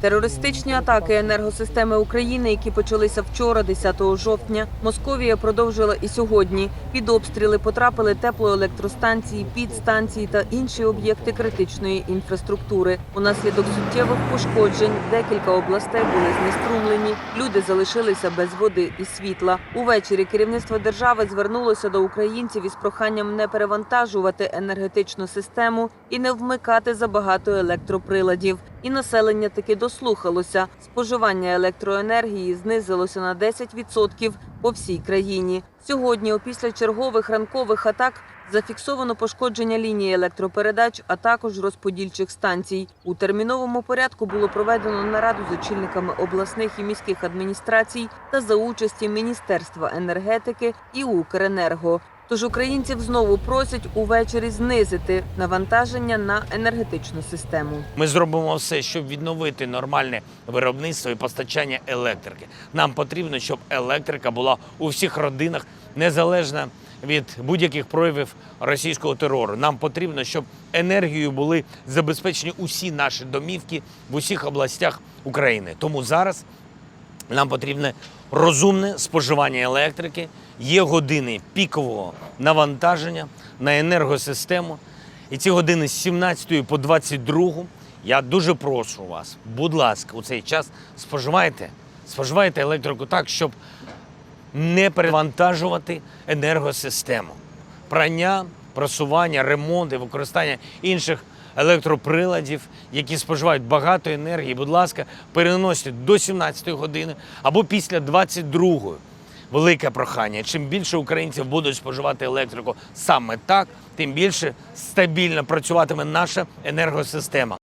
Терористичні атаки енергосистеми України, які почалися вчора, 10 жовтня, Московія продовжила і сьогодні. Під обстріли потрапили теплоелектростанції, підстанції та інші об'єкти критичної інфраструктури. Унаслідок суттєвих пошкоджень декілька областей були знеструмлені. Люди залишилися без води і світла. Увечері керівництво держави звернулося до українців із проханням не перевантажувати енергетичну систему і не вмикати забагато електроприладів. І населення таки дослухалося. Споживання електроенергії знизилося на 10% по всій країні. Сьогодні, опісля чергових ранкових атак, зафіксовано пошкодження лінії електропередач, а також розподільчих станцій. У терміновому порядку було проведено нараду з очільниками обласних і міських адміністрацій та за участі Міністерства енергетики і Укренерго. Тож українців знову просять увечері знизити навантаження на енергетичну систему. Ми зробимо все, щоб відновити нормальне виробництво і постачання електрики. Нам потрібно, щоб електрика була у всіх родинах незалежна від будь-яких проявів російського терору. Нам потрібно, щоб енергією були забезпечені усі наші домівки в усіх областях України. Тому зараз нам потрібне розумне споживання електрики, є години пікового навантаження на енергосистему. І ці години з 17 по 22 я дуже прошу вас, будь ласка, у цей час споживайте, споживайте електрику так, щоб не перевантажувати енергосистему. Прання, просування, ремонт використання інших електроприладів, які споживають багато енергії, будь ласка, переносьте до 17 години або після 22. Велике прохання. Чим більше українців будуть споживати електрику саме так, тим більше стабільно працюватиме наша енергосистема.